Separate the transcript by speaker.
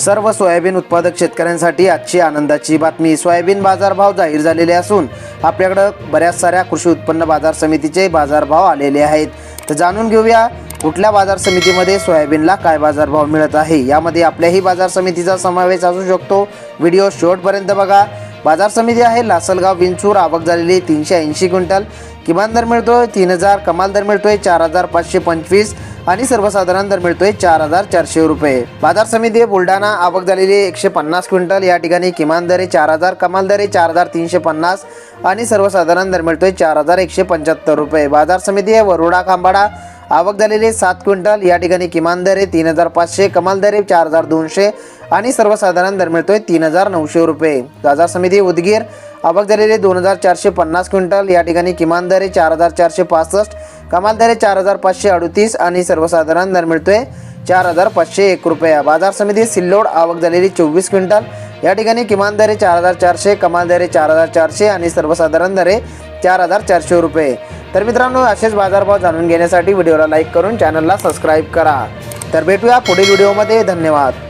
Speaker 1: सर्व सोयाबीन उत्पादक शेतकऱ्यांसाठी आजची आनंदाची बातमी. सोयाबीन बाजारभाव जाहीर झालेले असून आपल्याकडं बऱ्याच साऱ्या कृषी उत्पन्न बाजार समितीचे बाजारभाव आलेले आहेत. तर जाणून घेऊया कुठल्या बाजार समितीमध्ये सोयाबीनला काय बाजारभाव मिळत आहे. यामध्ये आपल्याही बाजार समितीचा समावेश असू शकतो. व्हिडिओ शेवटपर्यंत बघा. बाजार समिती आहे लासलगाव विंचूर आवक झालेली तीनशे ऐंशी क्विंटल. किमान दर मिळतोय तीन हजार कमाल दर मिळतोय चार हजार पाचशे पंचवीस. आणि सर्वसाधारण दर मिळतोय चार हजार चारशे रुपये. बाजार समिती बुलढाणा आवक झालेली एकशे पन्नास क्विंटल. या ठिकाणी किमान दर चार हजार कमाल दर चार हजार तीनशे पन्नास आणि सर्वसाधारण दर मिळतोय चार हजार एकशे पंच्याहत्तर रुपये. बाजार समिती आहे वरोडा खांबाडा आवक झालेली सात क्विंटल. या ठिकाणी किमान दर तीन हजार पाचशे कमाल दर चार हजार दोनशे आणि सर्वसाधारण दर मिळतोय तीन हजार नऊशे रुपये. बाजार समिती उदगीर आवक झालेली दोन हजार चारशे पन्नास क्विंटल. या ठिकाणी किमान दर चार हजार चारशे पासष्ट कमाल दर आहे चार हजार पाचशे अडतीस आणि सर्वसाधारण दर मिळतोय चार हजार पाचशे एक रुपया. बाजार समिती सिल्लोड आवक झालेली चोवीस क्विंटल. या ठिकाणी किमान दर आहे चार हजार चारशे कमाल दर आहे चार हजार चारशे आणि सर्वसाधारण दर आहे चार हजार चारशे रुपये. तर मित्रांनो असेच बाजारभाव जाणून घेण्यासाठी व्हिडिओला लाईक करून चॅनलला सबस्क्राईब करा. तर भेटूया पुढील व्हिडिओमध्ये. धन्यवाद.